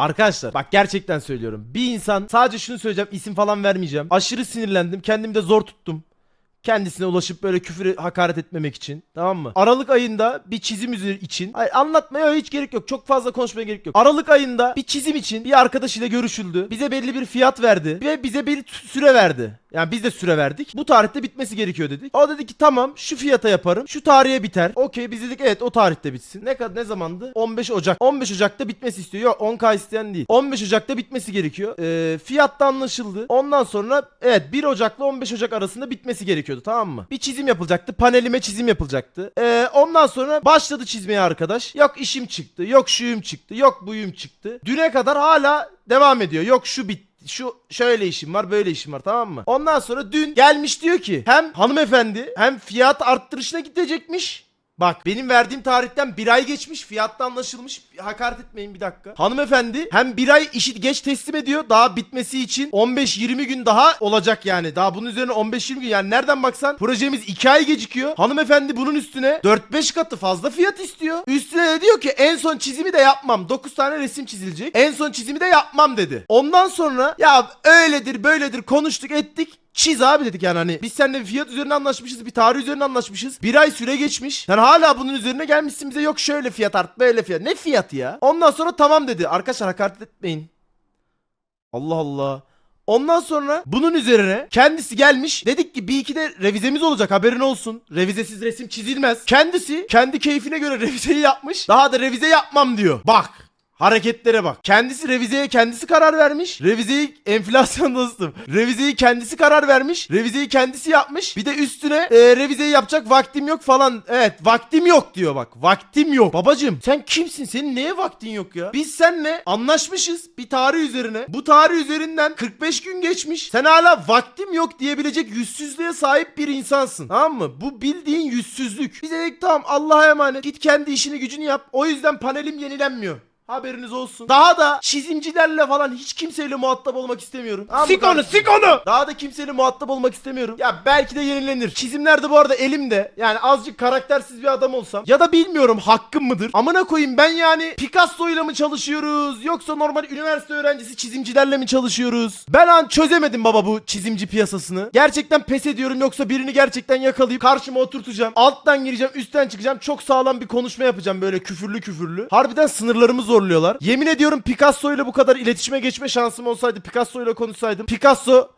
Arkadaşlar bak gerçekten söylüyorum. Bir insan sadece şunu söyleyeceğim isim falan vermeyeceğim. Aşırı sinirlendim. Kendimi de zor tuttum. Kendisine ulaşıp böyle küfür hakaret etmemek için. Tamam mı? Aralık ayında bir çizim için. Hayır anlatmaya hiç gerek yok. Çok fazla konuşmaya gerek yok. Aralık ayında bir çizim için bir arkadaşıyla görüşüldü. Bize belli bir fiyat verdi. Ve bize bir süre verdi. Yani biz de süre verdik. Bu tarihte bitmesi gerekiyor dedik. O dedi ki tamam şu fiyata yaparım. Şu tarihe biter. Okey biz dedik evet o tarihte bitsin. Ne kadar ne zamandı? 15 Ocak. 15 Ocak'ta bitmesi istiyor. Yok 10K isteyen değil. 15 Ocak'ta bitmesi gerekiyor. Ee, fiyatta anlaşıldı. Ondan sonra evet 1 Ocak'la 15 Ocak arasında bitmesi gerekiyordu tamam mı? Bir çizim yapılacaktı. Panelime çizim yapılacaktı. Ee, ondan sonra başladı çizmeye arkadaş. Yok işim çıktı. Yok şuyum çıktı. Yok buyum çıktı. Düne kadar hala devam ediyor. Yok şu bitti şu şöyle işim var böyle işim var tamam mı? Ondan sonra dün gelmiş diyor ki hem hanımefendi hem fiyat arttırışına gidecekmiş. Bak benim verdiğim tarihten bir ay geçmiş fiyatta anlaşılmış hakaret etmeyin bir dakika. Hanımefendi hem bir ay işi geç teslim ediyor daha bitmesi için 15-20 gün daha olacak yani. Daha bunun üzerine 15-20 gün yani nereden baksan projemiz 2 ay gecikiyor. Hanımefendi bunun üstüne 4-5 katı fazla fiyat istiyor. Üstüne de diyor ki en son çizimi de yapmam. 9 tane resim çizilecek. En son çizimi de yapmam dedi. Ondan sonra ya öyledir böyledir konuştuk ettik. Çiz abi dedik yani hani. Biz seninle fiyat üzerine anlaşmışız bir tarih üzerine anlaşmışız. Bir ay süre geçmiş. Sen hala bunun üzerine gelmişsin bize. Yok şöyle fiyat art böyle fiyat. Ne fiyatı ya? Ondan sonra tamam dedi. Arkadaşlar hakaret etmeyin. Allah Allah. Ondan sonra bunun üzerine kendisi gelmiş. Dedik ki bir iki de revizemiz olacak haberin olsun. Revizesiz resim çizilmez. Kendisi kendi keyfine göre revizeyi yapmış. Daha da revize yapmam diyor. Bak Hareketlere bak. Kendisi revizeye kendisi karar vermiş. Revizeyi enflasyon dostum. Revizeyi kendisi karar vermiş. Revizeyi kendisi yapmış. Bir de üstüne e, revizeyi yapacak vaktim yok falan. Evet vaktim yok diyor bak. Vaktim yok. Babacım sen kimsin? Senin neye vaktin yok ya? Biz seninle anlaşmışız bir tarih üzerine. Bu tarih üzerinden 45 gün geçmiş. Sen hala vaktim yok diyebilecek yüzsüzlüğe sahip bir insansın. Tamam mı? Bu bildiğin yüzsüzlük. Biz dedik tamam Allah'a emanet. Git kendi işini gücünü yap. O yüzden panelim yenilenmiyor. Haberiniz olsun. Daha da çizimcilerle falan hiç kimseyle muhatap olmak istemiyorum. Mı Sik onu sik onu. Daha da kimseyle muhatap olmak istemiyorum. Ya belki de yenilenir. Çizimler de bu arada elimde. Yani azıcık karaktersiz bir adam olsam. Ya da bilmiyorum hakkım mıdır? Amına koyayım ben yani Picasso'yla mı çalışıyoruz? Yoksa normal üniversite öğrencisi çizimcilerle mi çalışıyoruz? Ben an çözemedim baba bu çizimci piyasasını. Gerçekten pes ediyorum yoksa birini gerçekten yakalayıp karşıma oturtacağım. Alttan gireceğim, üstten çıkacağım. Çok sağlam bir konuşma yapacağım böyle küfürlü küfürlü. Harbiden sınırlarımı zorluyorlar. Yemin ediyorum Picasso ile bu kadar iletişime geçme şansım olsaydı Picasso ile konuşsaydım. Picasso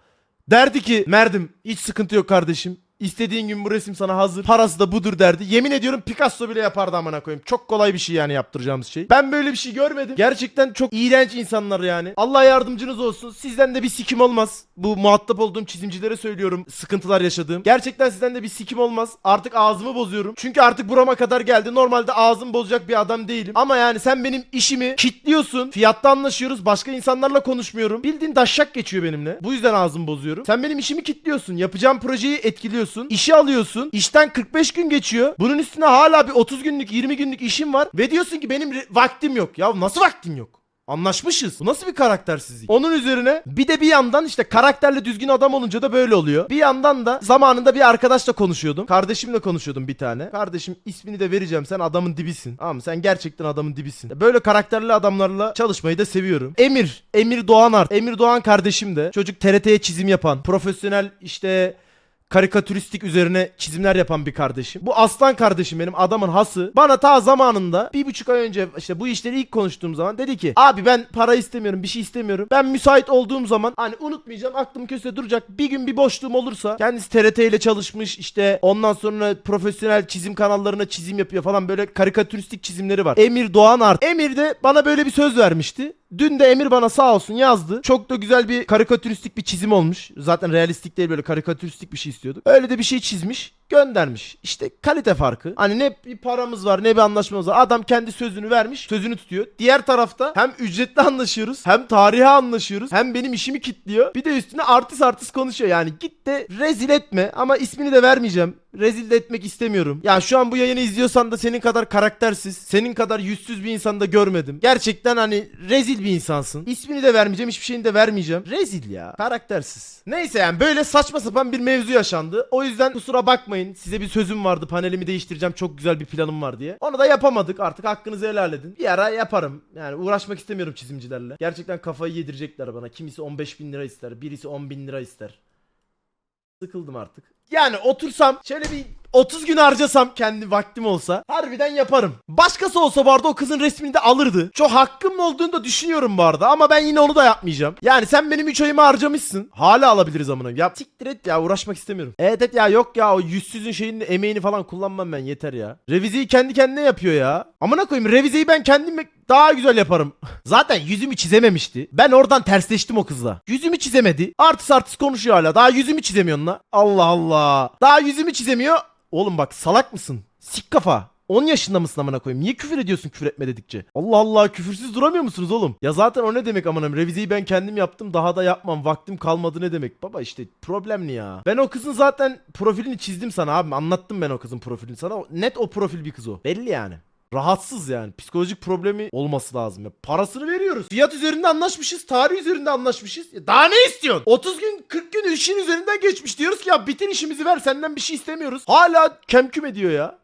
derdi ki Merdim hiç sıkıntı yok kardeşim. İstediğin gün bu resim sana hazır. Parası da budur derdi. Yemin ediyorum Picasso bile yapardı amına koyayım. Çok kolay bir şey yani yaptıracağımız şey. Ben böyle bir şey görmedim. Gerçekten çok iğrenç insanlar yani. Allah yardımcınız olsun. Sizden de bir sikim olmaz. Bu muhatap olduğum çizimcilere söylüyorum sıkıntılar yaşadığım. Gerçekten sizden de bir sikim olmaz. Artık ağzımı bozuyorum. Çünkü artık burama kadar geldi. Normalde ağzım bozacak bir adam değilim. Ama yani sen benim işimi kitliyorsun. Fiyatta anlaşıyoruz. Başka insanlarla konuşmuyorum. Bildiğin daşşak geçiyor benimle. Bu yüzden ağzımı bozuyorum. Sen benim işimi kitliyorsun. Yapacağım projeyi etkiliyorsun. İşi alıyorsun. İşten 45 gün geçiyor. Bunun üstüne hala bir 30 günlük 20 günlük işim var. Ve diyorsun ki benim vaktim yok. Ya nasıl vaktin yok? Anlaşmışız. Bu nasıl bir karaktersizlik? Onun üzerine bir de bir yandan işte karakterli düzgün adam olunca da böyle oluyor. Bir yandan da zamanında bir arkadaşla konuşuyordum. Kardeşimle konuşuyordum bir tane. Kardeşim ismini de vereceğim. Sen adamın dibisin. Tamam? Sen gerçekten adamın dibisin. Böyle karakterli adamlarla çalışmayı da seviyorum. Emir. Emir Doğan Art. Emir Doğan kardeşim de. Çocuk TRT'ye çizim yapan. Profesyonel işte karikatüristik üzerine çizimler yapan bir kardeşim. Bu aslan kardeşim benim adamın hası. Bana ta zamanında bir buçuk ay önce işte bu işleri ilk konuştuğum zaman dedi ki abi ben para istemiyorum bir şey istemiyorum. Ben müsait olduğum zaman hani unutmayacağım aklım köşede duracak. Bir gün bir boşluğum olursa kendisi TRT ile çalışmış işte ondan sonra profesyonel çizim kanallarına çizim yapıyor falan böyle karikatüristik çizimleri var. Emir Doğan Art. Emir de bana böyle bir söz vermişti. Dün de Emir bana sağ olsun yazdı. Çok da güzel bir karikatüristik bir çizim olmuş. Zaten realistik değil böyle karikatüristik bir şey istiyorduk. Öyle de bir şey çizmiş. Göndermiş. İşte kalite farkı. Hani ne bir paramız var ne bir anlaşmamız var. Adam kendi sözünü vermiş. Sözünü tutuyor. Diğer tarafta hem ücretli anlaşıyoruz. Hem tarihe anlaşıyoruz. Hem benim işimi kitliyor. Bir de üstüne artist artist konuşuyor. Yani git de rezil etme. Ama ismini de vermeyeceğim. Rezil de etmek istemiyorum. Ya şu an bu yayını izliyorsan da senin kadar karaktersiz, senin kadar yüzsüz bir insan da görmedim. Gerçekten hani rezil bir insansın. İsmini de vermeyeceğim, hiçbir şeyini de vermeyeceğim. Rezil ya, karaktersiz. Neyse yani böyle saçma sapan bir mevzu yaşandı. O yüzden kusura bakmayın. Bakmayın. Size bir sözüm vardı. Panelimi değiştireceğim. Çok güzel bir planım var diye. Onu da yapamadık. Artık hakkınızı helal edin. Bir ara yaparım. Yani uğraşmak istemiyorum çizimcilerle. Gerçekten kafayı yedirecekler bana. Kimisi 15 bin lira ister. Birisi 10 bin lira ister. Sıkıldım artık. Yani otursam şöyle bir 30 gün harcasam kendi vaktim olsa harbiden yaparım. Başkası olsa bu arada o kızın resmini de alırdı. Çok hakkım olduğunu da düşünüyorum bu arada ama ben yine onu da yapmayacağım. Yani sen benim 3 ayımı harcamışsın. Hala alabiliriz amına. Ya siktir et ya uğraşmak istemiyorum. Evet evet ya yok ya o yüzsüzün şeyin emeğini falan kullanmam ben yeter ya. Revizeyi kendi kendine yapıyor ya. Amına koyayım revizeyi ben kendim daha güzel yaparım. Zaten yüzümü çizememişti. Ben oradan tersleştim o kızla. Yüzümü çizemedi. Artist artist konuşuyor hala. Daha yüzümü çizemiyorsun la. Allah Allah. Daha yüzümü çizemiyor. Oğlum bak salak mısın? Sik kafa. 10 yaşında mısın amına koyayım? Niye küfür ediyorsun küfür etme dedikçe? Allah Allah küfürsüz duramıyor musunuz oğlum? Ya zaten o ne demek amanım? Revizeyi ben kendim yaptım daha da yapmam. Vaktim kalmadı ne demek? Baba işte problemli ya. Ben o kızın zaten profilini çizdim sana abi. Anlattım ben o kızın profilini sana. Net o profil bir kız o. Belli yani. Rahatsız yani. Psikolojik problemi olması lazım. Ya parasını veriyoruz. Fiyat üzerinde anlaşmışız. Tarih üzerinde anlaşmışız. Ya daha ne istiyorsun? 30 gün 40 gün işin üzerinden geçmiş. Diyoruz ki ya bitir işimizi ver. Senden bir şey istemiyoruz. Hala kemküm ediyor ya.